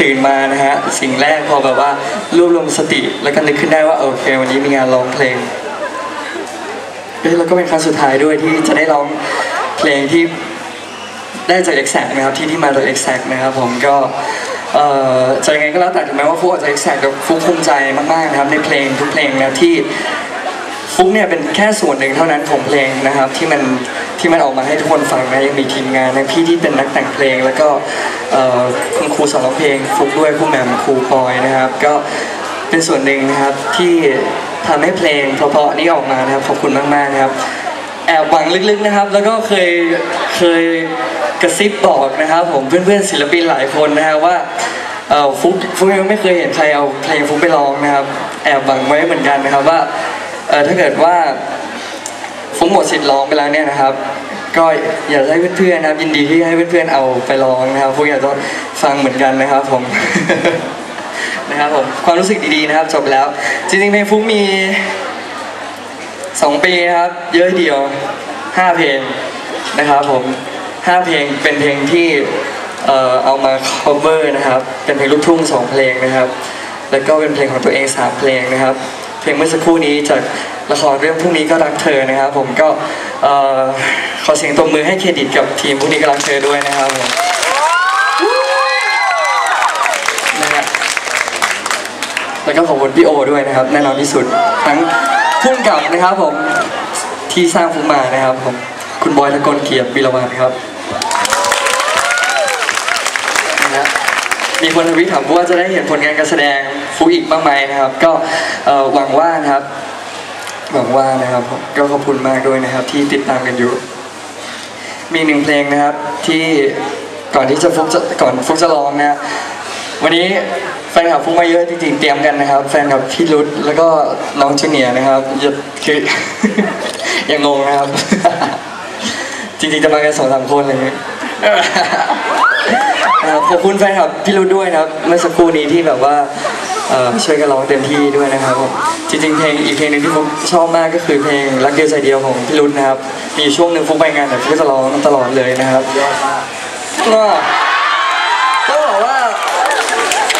ตื่นมานะฮะสิ่งแรกพอแบบว่ารวบรวมสติแล้วก็นึกขึ้นได้ว่าโอเควันนี้มีงานร้องเพลงเอ้แล้วก็เป็นครั้งสุดท้ายด้วยที่จะได้ร้องเพลงที่ได้จาก Exact นะครับที่ที่มาจาก Exact นะครับผมก็เอ่อจะยังไงก็แล้วแต่ถึงแม้ว่าฟุกออกจาก Exact แต่ฟุกภูมิใจมากๆนะครับในเพลงทุกเพลงนะที่ ฟุกเนี่ยเป็นแค่ส่วนหนึ่งเท่านั้นของเพลงนะครับที่มันที่มันออกมาให้ทุกคนฟังนะยังมีทีมงานนะพี่ที่เป็นนักแต่งเพลง แล้วก็คุณครูสอนร้องเพลงฟุกด้วยครูแหม่มครูปอยนะครับ ก็เป็นส่วนหนึ่งนะครับที่ทำให้เพลงเพราะๆนี้ออกมานะครับขอบคุณมากๆนะครับแอบหวังลึกๆนะครับ แล้วก็เคยเคยกระซิบบอกนะครับ ผมเพื่อนๆศิลปินหลายคนนะครับว่าเออฟุกฟุกยังไม่เคยเห็นใครเอาเพลงฟุกไปร้องนะครับ แอบหวังไว้เหมือนกันนะครับว่า ออถ้าเกิดว่าฟุกหมดสิทธิ์ร้องไปแล้วเนี่ยนะครับ ก็อยากให้เพื่อนๆนะครับ ยินดีที่ให้เพื่อนๆเอาไปร้องนะครับฟุกอยากจะฟังเหมือนกันนะครับผม นะครับผมความรู้สึกดีๆนะครับจบไปแล้ว จริงๆเพลงฟุกมีสองปีนะครับ เยอะทีเดียวห้าเพลงนะครับผมห้าเพลงเป็นเพลงที่เอ่อเอามา cover นะครับ เป็นเพลงลูกทุ่งสองเพลงนะครับ แล้วก็เป็นเพลงของตัวเองสามเพลงนะครับ เพลงเมื่อสักครู่นี้จากละครเรื่องพรุ่งนี้ก็รักเธอนะครับ ผมก็ขอเสียงตบมือให้เครดิตกับทีมพรุ่งนี้ก็รักเธอด้วยนะครับผมแล้วก็ขอบคุณพี่โอด้วยนะครับ แน่นอนที่สุดทั้งพุ่มกับนะครับผมที่สร้างฟุกมานะครับผมคุณบอยตะกลเกียรติวิรวันครับนะฮะ มีคนทวิตถามว่าจะได้เห็นผลงานการแสดงฟุกอีกบ้างไหมนะครับ ก็หวังว่านะครับ หวังว่านะครับก็ขอบคุณมากด้วยนะครับ ที่ติดตามกันอยู่ มีหนึ่งเพลงนะครับที่ก่อนที่จะฟุกจะก่อนฟุกจะร้องนะวันนี้แฟนคลับฟุกมาเยอะจริงๆเตรียมกันนะครับ แฟนคลับพี่รุดแล้วก็น้องจูเนียนะครับยคือยังงงนะครับ จริงๆจะมากันสองสามคนอะไรอย่างเงี้ย นะครับขอบคุณแฟนคลับพี่รุดด้วยนะครับเมื่อสักครู่นี้ที่แบบว่าเอ่อช่วยกันร้องเต็มที่ด้วยนะครับผมจริงๆเพลงอีกเพลงหนึ่งที่ฟุกชอบมากก็คือเพลงรักเดียวใจเดียวของพี่รุดนะครับมีช่วงหนึ่งฟุกไปงานแต่ฟุกก็จะร้องตลอดเลยนะครับก็ต้องบอกว่า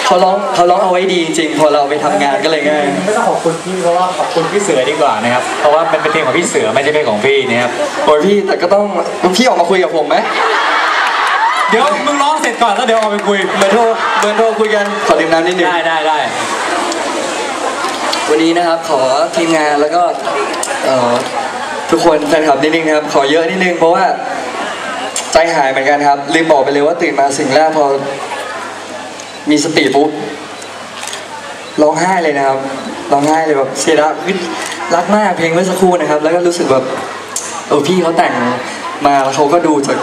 เขาร้องเขาร้องเอาไว้ดีจริงๆพอเราไปทำงานก็เลยง่าย ไม่ต้องขอบคุณพี่เพราะว่าขอบคุณพี่เสือดีกว่านะครับ เพราะว่าเป็นเพลงของพี่เสือไม่ใช่เพลงของพี่นะครับ โอ้ยพี่แต่ก็ต้องพี่ออกมาคุยกับผมไหม เดี๋ยวมึงร้องเสร็จก่อนแล้วเดี๋ยวเอาไปคุยเบอร์โทรเบอร์โทรคุยกันขอดื่มน้ำนิดนึงได้ได้ได้วันนี้นะครับขอทีมงานแล้วก็เอ่อทุกคนแฟนคลับนิดนึงนะครับขอเยอะนิดนึงเพราะว่าใจหายเหมือนกันครับลืมบอกไปเลยว่าตื่นมาสิ่งแรกพอมีสติปุ๊บร้องไห้เลยนะครับร้องไห้เลยแบบเสียดายคือรักมากเพลงเมื่อสักครู่นะครับ แล้วก็รู้สึกแบบเออพี่เขาแต่งมาแล้วเขาก็ดูจาก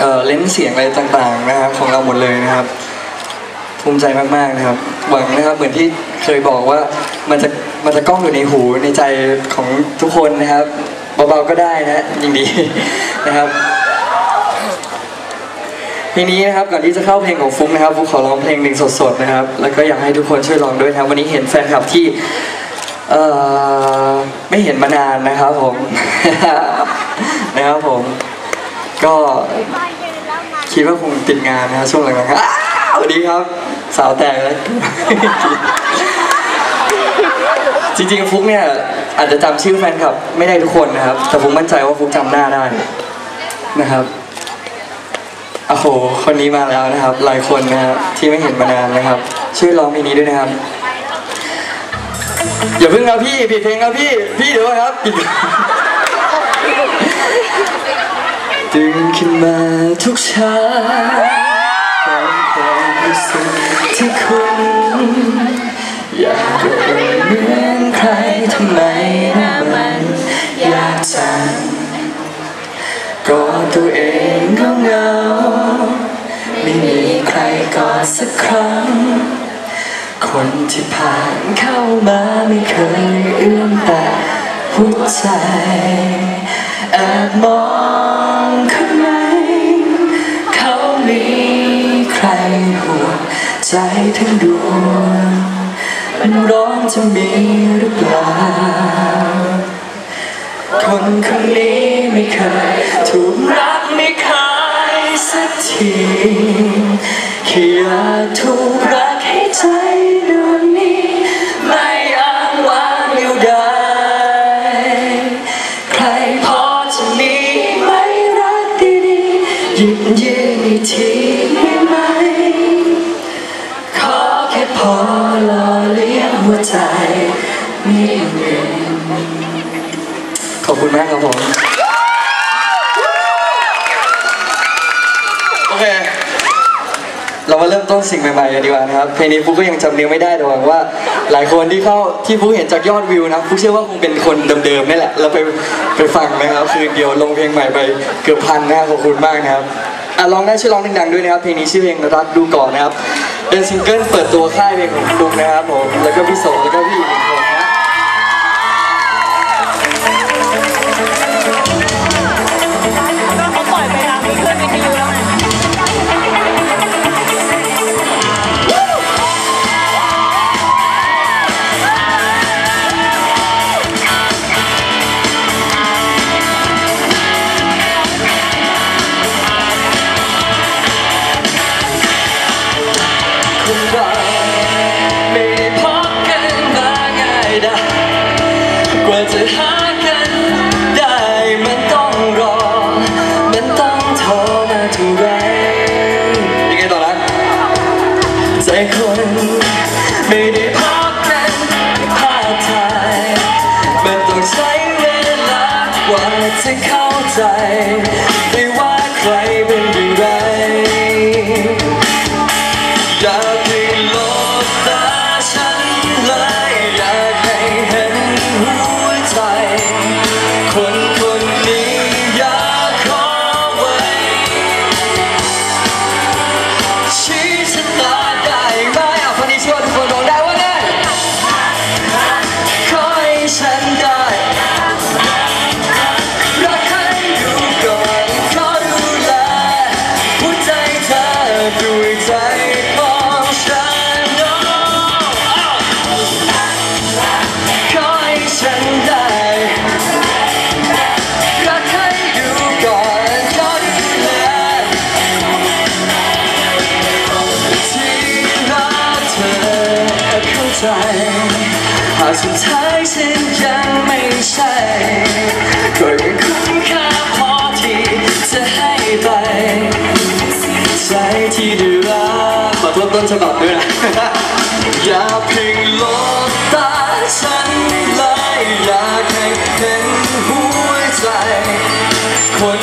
เอ่อเลนส์เสียงอะไรต่างๆนะครับของเราหมดเลยนะครับ ภูมิใจมากๆนะครับ หวังนะครับเหมือนที่เคยบอกว่ามันจะมันจะกล้องอยู่ในหูในใจของทุกคนนะครับเบาๆก็ได้นะยินดีนะครับเพลงนี้นะครับก่อนที่จะเข้าเพลงของฟุกนะครับฟุกขอร้องเพลงหนึ่งสดๆนะครับ แล้วก็อยากให้ทุกคนช่วยร้องด้วยนะครับ วันนี้เห็นแฟนคลับที่เอ่อไม่เห็นมานานนะครับผม ก็คิดว่าคงติดงานนะครับช่วงหลังๆอ้าวสวัสดีครับ สาวแตกแล้วจริงๆฟุกเนี่ยอาจจะจำชื่อแฟนคลับไม่ได้ทุกคนนะครับ แต่ฟุกมั่นใจว่าฟุกจำหน้าได้นะครับโอ้โหคนนี้มาแล้วนะครับ หลายคนนะครับที่ไม่เห็นมานานนะครับ ช่วยร้องเพลงนี้ด้วยนะครับ อย่าเพิ่งครับพี่ผิดเพลงครับพี่พี่เดี๋ยวครับผิด ตื่นขึ้นมาทุกเช้าพร้อมความรู้สึกที่คุณอยากเดินเหมือนใครทำไมนะมันยากจังก็ตัวเองก็เหงา ไม่มีใครกอดสักครั้ง คนที่ผ่านเข้ามาไม่เคยเอื้อมแต่หัวใจแอบมอง ข้างในเขามีใครห่วงใจทั้งดวงมันร้องจะมีหรือเปล่า คนคนนี้ไม่เคยถูกรักไม่เคยสักทีแค่อยากถูกรักให้ใจดวงนี้ พอหล่อเลี้ยงหัวใจนิดหนึ่งขอบคุณมากครับผม โอเค เรามาเริ่มต้นสิ่งใหม่ๆกันดีกว่านะครับ เพลงนี้ฟุกก็ยังจำเนื้อไม่ได้แต่หวังว่า หลายคนที่เข้าที่ฟุกเห็นจากยอดวิวนะฟุกเชื่อว่าคงเป็นคนเดิมๆนี่แหละแล้วไปไปฟังนะครับ คือเดียวลงเพลงใหม่ไปเกือบพันนะขอบคุณมากนะครับอะร้องได้ช่วยร้องดังๆด้วยนะครับ เพลงนี้ชื่อเพลงรักดูก่อนนะครับ เป็นซิงเกิลเปิดตัวค่ายเพลงของฟุกนะครับผม แล้วก็พี่โสแล้วก็พี่อีกหนึ่งคน จะหากันได้มันต้องรอ มันต้องทรมาเท่าไรยังไงต่อนะใจคนไม่ได้พบกันภาพถ่ายมันต้องใช้เวลากว่าจะเข้าใจ ใจหากสุดท้ายฉันยังไม่ใช่ก็ยังคุ้มค่าพอที่จะให้ไป ใจที่ได้รักขอโทษต้นฉบับด้วยนะ อย่าเพิ่งลบตาฉันเลยอยากให้เห็นหัวใจ คน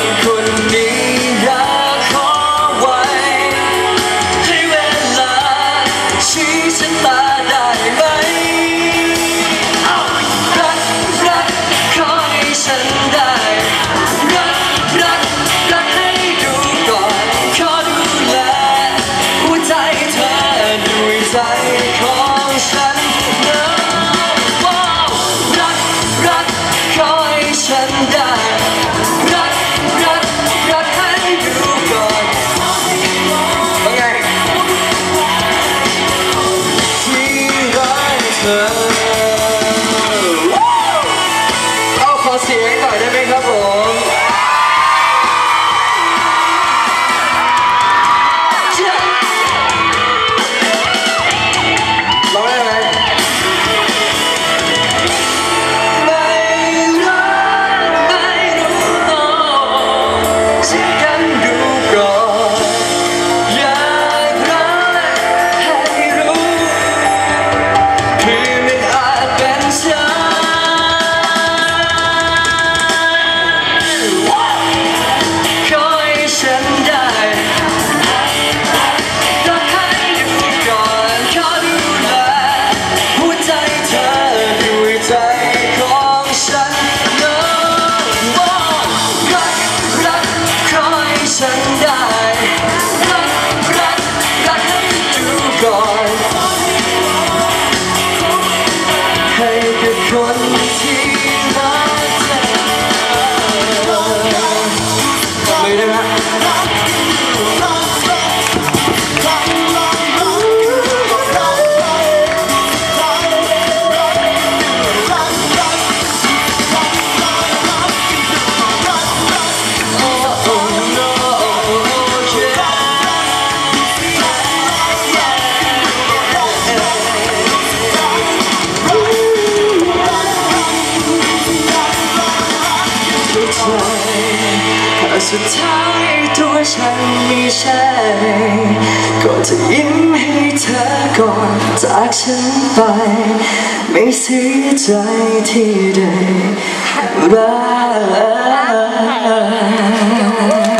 ท้าตัวฉันไม่ใช่ก็จะยิ้มให้เธอก่อนจากฉันไป ไม่เสียใจที่ได้รัก